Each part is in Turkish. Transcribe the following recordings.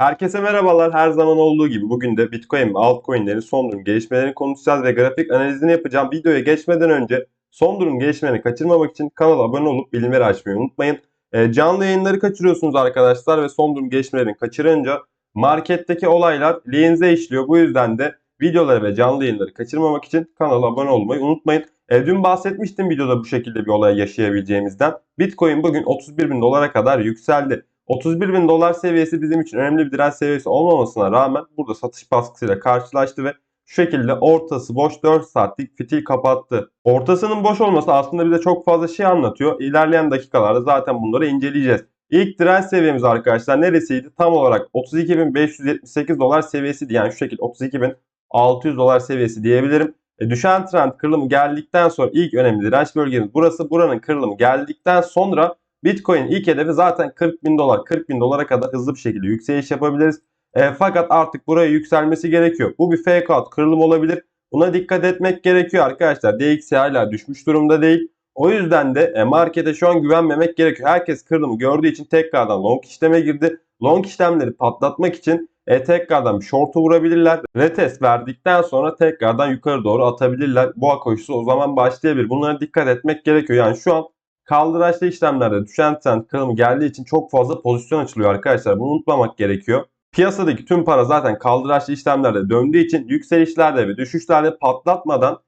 Herkese merhabalar. Her zaman olduğu gibi bugün de Bitcoin ve altcoin'lerin son durum gelişmelerini konuşacağız ve grafik analizini yapacağım. Videoya geçmeden önce son durum gelişmelerini kaçırmamak için kanala abone olup bildirimleri açmayı unutmayın. E, canlı yayınları kaçırıyorsunuz arkadaşlar ve son durum gelişmelerini kaçırınca marketteki olaylar lehinize işliyor. Bu yüzden de videoları ve canlı yayınları kaçırmamak için kanala abone olmayı unutmayın. E, dün bahsetmiştim videoda bu şekilde bir olay yaşayabileceğimizden. Bitcoin bugün 31 bin dolara kadar yükseldi. 31 bin dolar seviyesi bizim için önemli bir direnç seviyesi olmamasına rağmen burada satış baskısıyla karşılaştı ve şu şekilde ortası boş 4 saatlik fitil kapattı. Ortasının boş olması aslında bize çok fazla şey anlatıyor. İlerleyen dakikalarda zaten bunları inceleyeceğiz. İlk direnç seviyemiz arkadaşlar neresiydi? Tam olarak 32.578 dolar seviyesiydi. Yani şu şekilde 32.600 dolar seviyesi diyebilirim. E, düşen trend kırılımı geldikten sonra ilk önemli direnç bölgemiz burası. Buranın kırılımı geldikten sonra Bitcoin ilk hedefi zaten 40 bin dolar. 40 bin dolara kadar hızlı bir şekilde yükseliş yapabiliriz. E, fakat artık buraya yükselmesi gerekiyor. Bu bir fake out kırılım olabilir. Buna dikkat etmek gerekiyor arkadaşlar. DXY hala düşmüş durumda değil. O yüzden de e, markete şu an güvenmemek gerekiyor. Herkes kırılımı gördüğü için tekrardan long işleme girdi. Long işlemleri patlatmak için e, tekrardan bir short'u vurabilirler. Retest verdikten sonra tekrardan yukarı doğru atabilirler. Boğa koşusu o zaman başlayabilir. Bunlara dikkat etmek gerekiyor. Yani şu an kaldıraçlı işlemlerde düşen trend kırılımı geldiği için çok fazla pozisyon açılıyor arkadaşlar. Bunu unutmamak gerekiyor. Piyasadaki tüm para zaten kaldıraçlı işlemlerde döndüğü için yükselişlerde ve düşüşlerde patlatmadan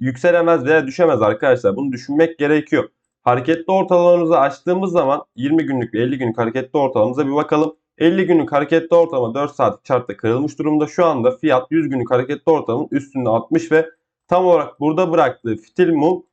yükselemez veya düşemez arkadaşlar. Bunu düşünmek gerekiyor. Hareketli ortalamamızı açtığımız zaman 20 günlük ve 50 günlük hareketli ortalamamıza bir bakalım. 50 günlük hareketli ortalama 4 saatlik chartta kırılmış durumda. Şu anda fiyat 100 günlük hareketli ortalamanın üstünde 60 ve tam olarak burada bıraktığı fitil mum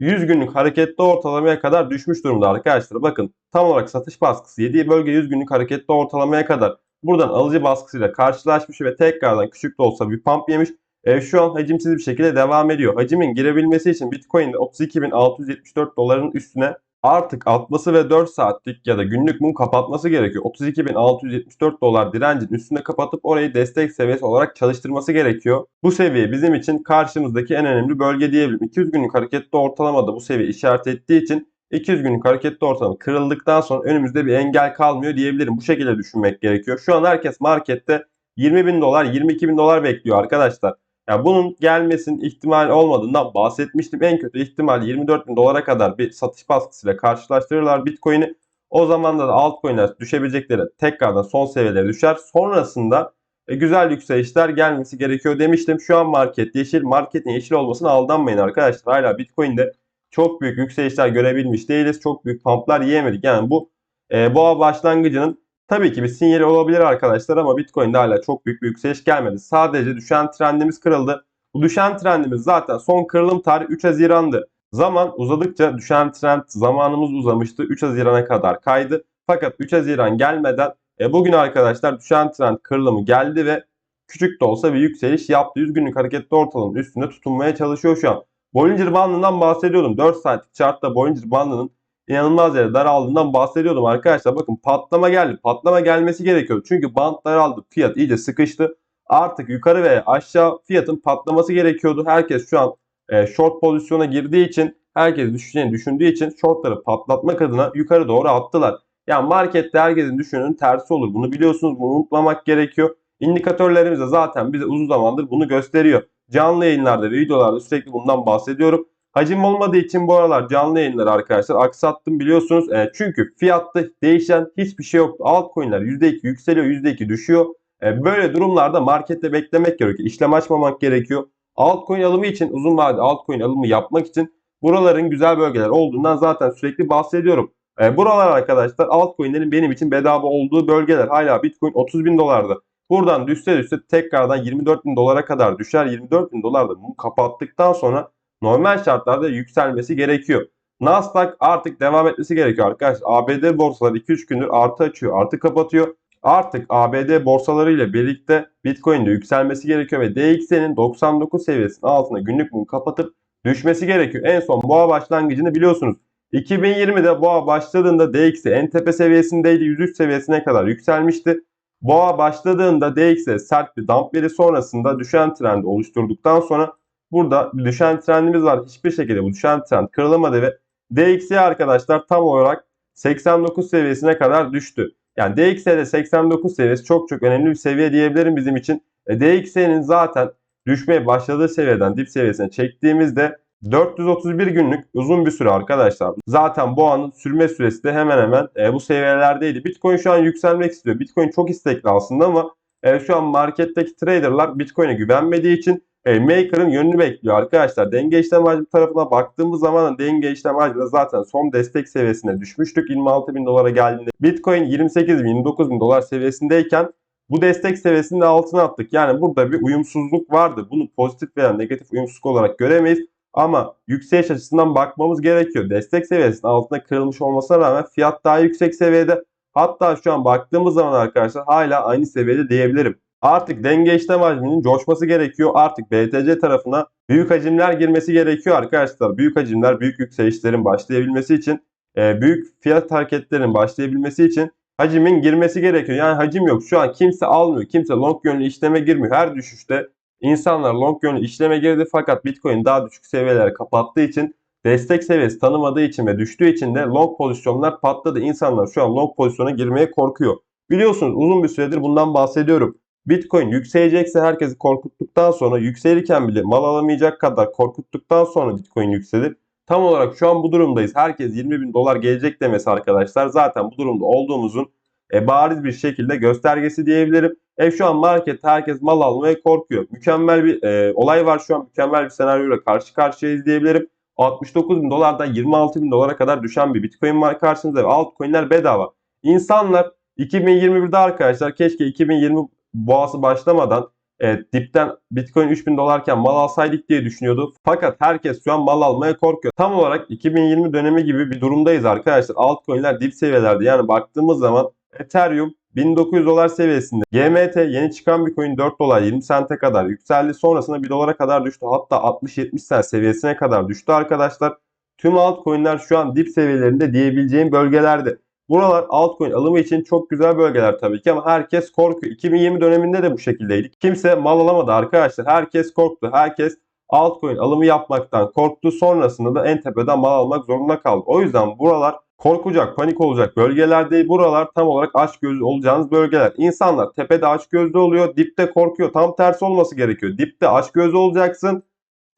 100 günlük hareketli ortalamaya kadar düşmüş durumda arkadaşlar. Bakın tam olarak satış baskısı 7 bölge 100 günlük hareketli ortalamaya kadar buradan alıcı baskısıyla karşılaşmış ve tekrardan küçük de olsa bir pump yemiş. E, şu an hacimsiz bir şekilde devam ediyor. Hacimin girebilmesi için Bitcoin'de 32.674 doların üstüne artık atması ve 4 saatlik ya da günlük mum kapatması gerekiyor. 32.674 dolar direncin üstüne kapatıp orayı destek seviyesi olarak çalıştırması gerekiyor. Bu seviye bizim için karşımızdaki en önemli bölge diyebilirim. 200 günlük hareketli ortalamada bu seviye işaret ettiği için 200 günlük hareketli ortalama kırıldıktan sonra önümüzde bir engel kalmıyor diyebilirim. Bu şekilde düşünmek gerekiyor. Şu an herkes markette 20 bin dolar 22 bin dolar bekliyor arkadaşlar. Yani bunun gelmesinin ihtimali olmadığından bahsetmiştim. En kötü ihtimal 24 bin dolara kadar bir satış baskısıyla karşılaştırırlar Bitcoin'i. O zaman da altcoin'ler düşebilecekleri tekrardan son seviyelere düşer. Sonrasında e, güzel yükselişler gelmesi gerekiyor demiştim. Şu an market yeşil. Marketin yeşil olmasına aldanmayın arkadaşlar. Hala Bitcoin'de çok büyük yükselişler görebilmiş değiliz. Çok büyük pumplar yiyemedik. Yani bu e, boğa başlangıcının Tabii ki bir sinyali olabilir arkadaşlar ama Bitcoin'de hala çok büyük bir yükseliş gelmedi. Sadece düşen trendimiz kırıldı. Bu düşen trendimiz zaten son kırılım tarihi 3 Haziran'dı. Zaman uzadıkça düşen trend zamanımız uzamıştı. 3 Haziran'a kadar kaydı. Fakat 3 Haziran gelmeden e, bugün arkadaşlar düşen trend kırılımı geldi ve küçük de olsa bir yükseliş yaptı. 100 günlük hareketli ortalamanın üstünde tutunmaya çalışıyor şu an. Bollinger bandından bahsediyordum. 4 saatlik chartta Bollinger bandının inanılmaz yere daraldığından bahsediyordum arkadaşlar. Bakın patlama geldi. Patlama gelmesi gerekiyordu. Çünkü band daraldı. Fiyat iyice sıkıştı. Artık yukarı ve aşağı fiyatın patlaması gerekiyordu. Herkes şu an e, short pozisyona girdiği için herkes düşeceğini düşündüğü için shortları patlatmak adına yukarı doğru attılar. Yani markette herkesin düşününün tersi olur. Bunu biliyorsunuz. Bunu unutmamak gerekiyor. İndikatörlerimiz de zaten bize uzun zamandır bunu gösteriyor. Canlı yayınlarda ve videolarda sürekli bundan bahsediyorum. Hacim olmadığı için bu aralar canlı yayınları arkadaşlar aksattım biliyorsunuz. E, çünkü fiyatta değişen hiçbir şey yok. Altcoin'ler %2 yükseliyor %2 düşüyor. E, böyle durumlarda markette beklemek gerekiyor. İşlem açmamak gerekiyor. Altcoin alımı için uzun vadeli altcoin alımı yapmak için buraların güzel bölgeler olduğundan zaten sürekli bahsediyorum. E, buralar arkadaşlar altcoin'lerin benim için bedava olduğu bölgeler. Hala Bitcoin 30 bin dolarda. Buradan düşse düşse tekrardan 24 bin dolara kadar düşer. 24 bin dolarda bunu kapattıktan sonra normal şartlarda yükselmesi gerekiyor. Nasdaq artık devam etmesi gerekiyor arkadaşlar. ABD borsaları 2-3 gündür artı açıyor, artı kapatıyor. Artık ABD borsaları ile birlikte Bitcoin'de yükselmesi gerekiyor ve DXY'nin 99 seviyesinin altına günlük mum kapatıp düşmesi gerekiyor. En son boğa başlangıcını biliyorsunuz. 2020'de boğa başladığında DXY en tepe seviyesindeydi. 103 seviyesine kadar yükselmişti. Boğa başladığında DXY sert bir dump veri sonrasında düşen trend oluşturduktan sonra Burada bir düşen trendimiz var. Hiçbir şekilde bu düşen trend kırılamadı ve DXY arkadaşlar tam olarak 89 seviyesine kadar düştü. Yani DXY'de 89 seviyesi çok çok önemli bir seviye diyebilirim bizim için. E, DXY'nin zaten düşmeye başladığı seviyeden dip seviyesine çektiğimizde 431 günlük uzun bir süre arkadaşlar. Zaten bu anın sürme süresi de hemen hemen e, bu seviyelerdeydi. Bitcoin şu an yükselmek istiyor. Bitcoin çok istekli aslında ama e, şu an marketteki traderlar Bitcoin'e güvenmediği için e, Maker'ın yönünü bekliyor arkadaşlar. Denge işlem hacmi tarafına baktığımız zaman denge işlem hacmi zaten son destek seviyesine düşmüştük. 26 bin dolara geldiğinde Bitcoin 28 bin 29 bin dolar seviyesindeyken bu destek seviyesinin altına attık. Yani burada bir uyumsuzluk vardı. Bunu pozitif veya negatif uyumsuzluk olarak göremeyiz. Ama yükseliş açısından bakmamız gerekiyor. Destek seviyesinin altında kırılmış olmasına rağmen fiyat daha yüksek seviyede. Hatta şu an baktığımız zaman arkadaşlar hala aynı seviyede diyebilirim. Artık denge işlem hacminin coşması gerekiyor. Artık BTC tarafına büyük hacimler girmesi gerekiyor arkadaşlar. Büyük hacimler, büyük yükselişlerin başlayabilmesi için, e, büyük fiyat hareketlerin başlayabilmesi için hacimin girmesi gerekiyor. Yani hacim yok. Şu an kimse almıyor. Kimse long yönlü işleme girmiyor. Her düşüşte insanlar long yönlü işleme girdi fakat Bitcoin daha düşük seviyelere kapattığı için destek seviyesi tanımadığı için ve düştüğü için de long pozisyonlar patladı. İnsanlar şu an long pozisyona girmeye korkuyor. Biliyorsunuz uzun bir süredir bundan bahsediyorum. Bitcoin yükselecekse herkesi korkuttuktan sonra yükselirken bile mal alamayacak kadar korkuttuktan sonra Bitcoin yükselir. Tam olarak şu an bu durumdayız. Herkes 20 bin dolar gelecek demesi arkadaşlar zaten bu durumda olduğumuzun e, bariz bir şekilde göstergesi diyebilirim. E şu an market herkes mal almaya korkuyor. Mükemmel bir e, olay var şu an. Mükemmel bir senaryoyla karşı karşıyayız diyebilirim. 69 bin dolardan 26 bin dolara kadar düşen bir Bitcoin var karşınızda ve altcoin'ler bedava. İnsanlar 2021'de arkadaşlar keşke 2020 boğası başlamadan e, dipten Bitcoin 3000 dolarken mal alsaydık diye düşünüyordu. Fakat herkes şu an mal almaya korkuyor. Tam olarak 2020 dönemi gibi bir durumdayız arkadaşlar. Altcoin'ler dip seviyelerde. Yani baktığımız zaman Ethereum 1900 dolar seviyesinde. GMT yeni çıkan bir coin 4 dolar 20 sente kadar yükseldi. Sonrasında 1 dolara kadar düştü. Hatta 60-70 sent seviyesine kadar düştü arkadaşlar. Tüm altcoin'ler şu an dip seviyelerinde diyebileceğim bölgelerde. Buralar altcoin alımı için çok güzel bölgeler tabii ki ama herkes korkuyor. 2020 döneminde de bu şekildeydik. Kimse mal alamadı arkadaşlar. Herkes korktu. Herkes altcoin alımı yapmaktan korktu. Sonrasında da en tepeden mal almak zorunda kaldı. O yüzden buralar korkacak, panik olacak bölgeler. Buralar tam olarak aç gözlü olacağınız bölgeler. İnsanlar tepede aç gözlü oluyor, dipte korkuyor. Tam tersi olması gerekiyor. Dipte aç gözlü olacaksın,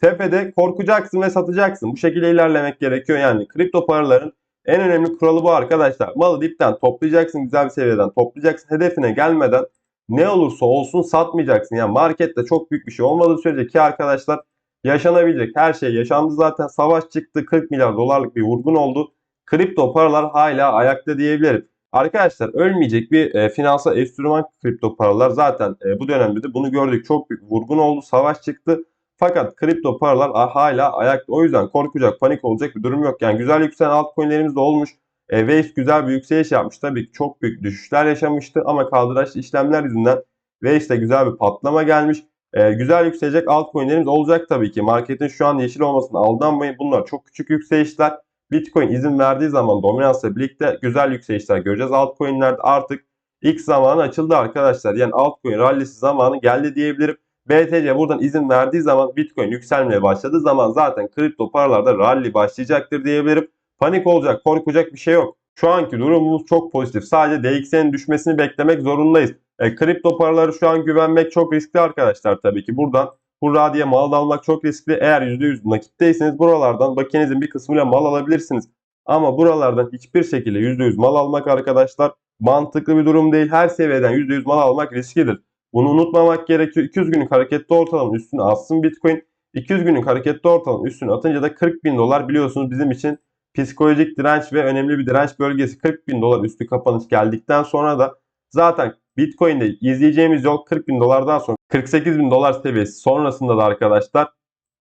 tepede korkacaksın ve satacaksın. Bu şekilde ilerlemek gerekiyor. Yani kripto paraların en önemli kuralı bu arkadaşlar. Malı dipten toplayacaksın, güzel bir seviyeden toplayacaksın. Hedefine gelmeden ne olursa olsun satmayacaksın. Yani markette çok büyük bir şey olmadığı sürece ki arkadaşlar yaşanabilecek her şey yaşandı zaten. Savaş çıktı 40 milyar dolarlık bir vurgun oldu. Kripto paralar hala ayakta diyebilirim. Arkadaşlar ölmeyecek bir e, finansal enstrüman kripto paralar zaten e, bu dönemde de bunu gördük. Çok büyük vurgun oldu, savaş çıktı. Fakat kripto paralar hala ayakta. O yüzden korkacak, panik olacak bir durum yok. Yani güzel yükselen altcoin'lerimiz de olmuş. E, Waves güzel bir yükseliş yapmış. Tabii çok büyük düşüşler yaşamıştı ama kaldıraçlı işlemler yüzünden Waves'te güzel bir patlama gelmiş. E, güzel yükselecek altcoin'lerimiz olacak tabii ki. Marketin şu an yeşil olmasına aldanmayın. Bunlar çok küçük yükselişler. Bitcoin izin verdiği zaman dominansla birlikte güzel yükselişler göreceğiz. Altcoin'lerde artık ilk zamanı açıldı arkadaşlar. Yani altcoin rallisi zamanı geldi diyebilirim. BTC buradan izin verdiği zaman Bitcoin yükselmeye başladığı zaman zaten kripto paralarda rally başlayacaktır diyebilirim. Panik olacak, korkacak bir şey yok. Şu anki durumumuz çok pozitif. Sadece DXY'nin düşmesini beklemek zorundayız. E, kripto paraları şu an güvenmek çok riskli arkadaşlar tabii ki. Buradan Hurra diye mal almak çok riskli. Eğer %100 nakitteyseniz buralardan bakinizin bir kısmıyla mal alabilirsiniz. Ama buralardan hiçbir şekilde %100 mal almak arkadaşlar mantıklı bir durum değil. Her seviyeden %100 mal almak risklidir. Bunu unutmamak gerekiyor. 200 günlük hareketli ortalama üstüne atsın Bitcoin. 200 günlük hareketli ortalama üstüne atınca da 40 bin dolar biliyorsunuz bizim için psikolojik direnç ve önemli bir direnç bölgesi. 40 bin dolar üstü kapanış geldikten sonra da zaten Bitcoin'de izleyeceğimiz yol 40 bin dolardan sonra 48 bin dolar seviyesi sonrasında da arkadaşlar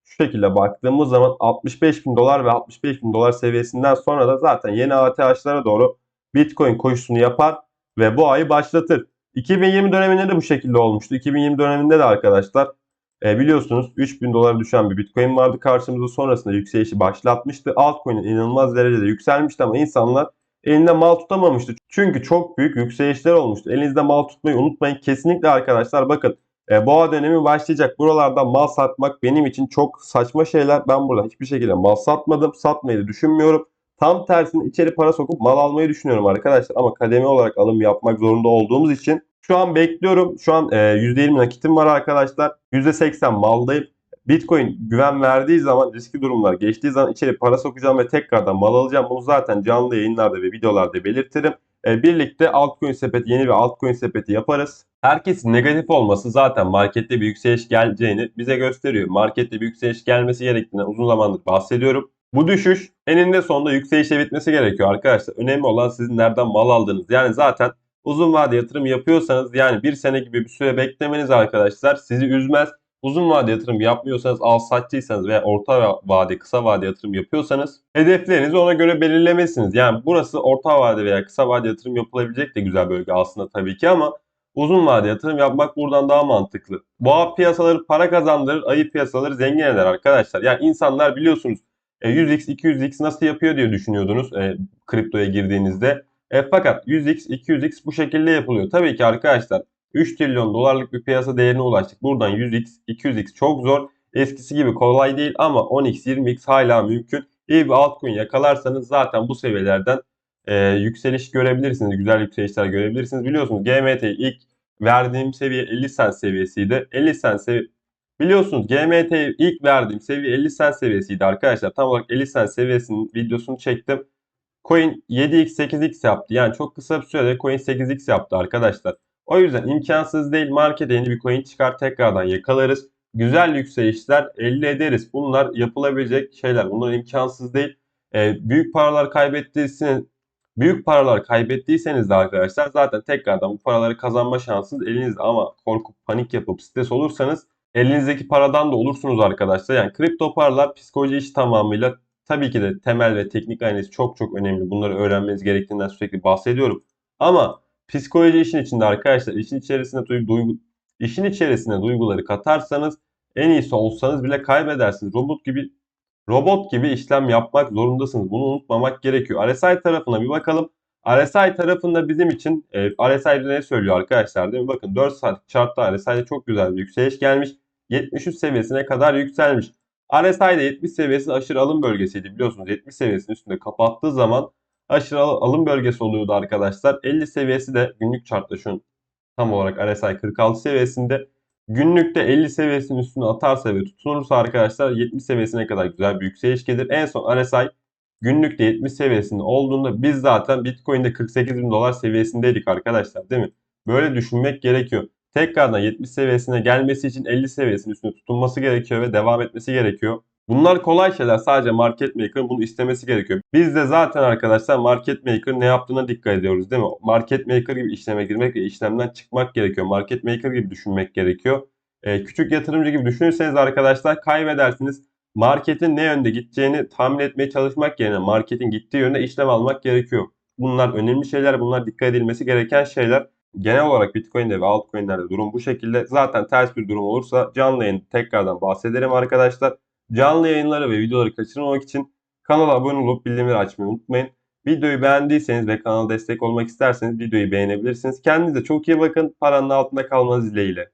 şu şekilde baktığımız zaman 65 bin dolar ve 65 bin dolar seviyesinden sonra da zaten yeni ATH'lara doğru Bitcoin koşusunu yapar ve bu ayı başlatır. 2020 döneminde de bu şekilde olmuştu. 2020 döneminde de arkadaşlar e, biliyorsunuz 3000 dolara düşen bir Bitcoin vardı karşımızda. Sonrasında yükselişi başlatmıştı. Altcoin'in inanılmaz derecede yükselmişti ama insanlar elinde mal tutamamıştı. Çünkü çok büyük yükselişler olmuştu. Elinizde mal tutmayı unutmayın. Kesinlikle arkadaşlar bakın e, boğa dönemi başlayacak. Buralarda mal satmak benim için çok saçma şeyler. Ben burada hiçbir şekilde mal satmadım. Satmayı da düşünmüyorum. Tam tersine içeri para sokup mal almayı düşünüyorum arkadaşlar. Ama kademe olarak alım yapmak zorunda olduğumuz için şu an bekliyorum. Şu an e, %20 nakitim var arkadaşlar. %80 maldayım. Bitcoin güven verdiği zaman riskli durumlar geçtiği zaman içeri para sokacağım ve tekrardan mal alacağım. Bunu zaten canlı yayınlarda ve videolarda belirtirim. E, birlikte altcoin sepeti yeni bir altcoin sepeti yaparız. Herkesin negatif olması zaten markette bir yükseliş geleceğini bize gösteriyor. Markette bir yükseliş gelmesi gerektiğinden uzun zamandır bahsediyorum. Bu düşüş eninde sonunda yükselişe bitmesi gerekiyor arkadaşlar. Önemli olan sizin nereden mal aldığınız. Yani zaten uzun vade yatırım yapıyorsanız yani bir sene gibi bir süre beklemeniz arkadaşlar sizi üzmez. Uzun vade yatırım yapmıyorsanız, al satçıysanız veya orta vade, kısa vade yatırım yapıyorsanız hedeflerinizi ona göre belirlemelisiniz. Yani burası orta vade veya kısa vade yatırım yapılabilecek de güzel bölge aslında tabii ki ama uzun vade yatırım yapmak buradan daha mantıklı. Boğa piyasaları para kazandırır, ayı piyasaları zengin eder arkadaşlar. Yani insanlar biliyorsunuz 100x, 200x nasıl yapıyor diye düşünüyordunuz e, kriptoya girdiğinizde. E, fakat 100x, 200x bu şekilde yapılıyor. Tabii ki arkadaşlar 3 trilyon dolarlık bir piyasa değerine ulaştık. Buradan 100x, 200x çok zor. Eskisi gibi kolay değil ama 10x, 20x hala mümkün. İyi bir altcoin yakalarsanız zaten bu seviyelerden e, yükseliş görebilirsiniz. Güzel yükselişler görebilirsiniz. Biliyorsunuz GMT ilk verdiğim seviye 50 cent seviyesiydi. 50 cent sevi Biliyorsunuz GMT ilk verdiğim seviye 50 cent seviyesiydi arkadaşlar. Tam olarak 50 cent seviyesinin videosunu çektim. Coin 7x 8x yaptı. Yani çok kısa bir sürede coin 8x yaptı arkadaşlar. O yüzden imkansız değil. Markete yeni bir coin çıkar tekrardan yakalarız. Güzel yükselişler elde ederiz. Bunlar yapılabilecek şeyler. Bunlar imkansız değil. Ee, büyük paralar kaybettiyseniz büyük paralar kaybettiyseniz de arkadaşlar zaten tekrardan bu paraları kazanma şansınız elinizde ama korkup panik yapıp stres olursanız elinizdeki paradan da olursunuz arkadaşlar. Yani kripto paralar psikoloji işi tamamıyla tabii ki de temel ve teknik analiz çok çok önemli. Bunları öğrenmeniz gerektiğinden sürekli bahsediyorum. Ama Psikoloji işin içinde arkadaşlar. işin içerisine duygu, işin içerisine duyguları katarsanız en iyisi olsanız bile kaybedersiniz. Robot gibi robot gibi işlem yapmak zorundasınız. Bunu unutmamak gerekiyor. RSI tarafına bir bakalım. RSI tarafında bizim için e, RSI ne söylüyor arkadaşlar değil mi? Bakın 4 saat chartta RSI'de çok güzel bir yükseliş gelmiş. 73 seviyesine kadar yükselmiş. RSI'de 70 seviyesi aşırı alım bölgesiydi biliyorsunuz. 70 seviyesinin üstünde kapattığı zaman aşırı alım bölgesi oluyordu arkadaşlar. 50 seviyesi de günlük chartta şu tam olarak RSI 46 seviyesinde. Günlükte 50 seviyesinin üstüne atarsa ve tutunursa arkadaşlar 70 seviyesine kadar güzel bir yükseliş gelir. En son RSI günlükte 70 seviyesinde olduğunda biz zaten Bitcoin'de 48 bin dolar seviyesindeydik arkadaşlar değil mi? Böyle düşünmek gerekiyor. Tekrardan 70 seviyesine gelmesi için 50 seviyesinin üstünde tutunması gerekiyor ve devam etmesi gerekiyor. Bunlar kolay şeyler. Sadece market maker'ın bunu istemesi gerekiyor. Biz de zaten arkadaşlar market maker ne yaptığına dikkat ediyoruz değil mi? Market maker gibi işleme girmek ve işlemden çıkmak gerekiyor. Market maker gibi düşünmek gerekiyor. Ee, küçük yatırımcı gibi düşünürseniz arkadaşlar kaybedersiniz. Marketin ne yönde gideceğini tahmin etmeye çalışmak yerine marketin gittiği yönde işlem almak gerekiyor. Bunlar önemli şeyler. Bunlar dikkat edilmesi gereken şeyler. Genel olarak Bitcoin'de ve altcoin'lerde durum bu şekilde. Zaten ters bir durum olursa canlı yayın tekrardan bahsederim arkadaşlar. Canlı yayınları ve videoları kaçırmamak için kanala abone olup bildirimleri açmayı unutmayın. Videoyu beğendiyseniz ve kanala destek olmak isterseniz videoyu beğenebilirsiniz. Kendinize çok iyi bakın. Paranın altında kalmanız dileğiyle.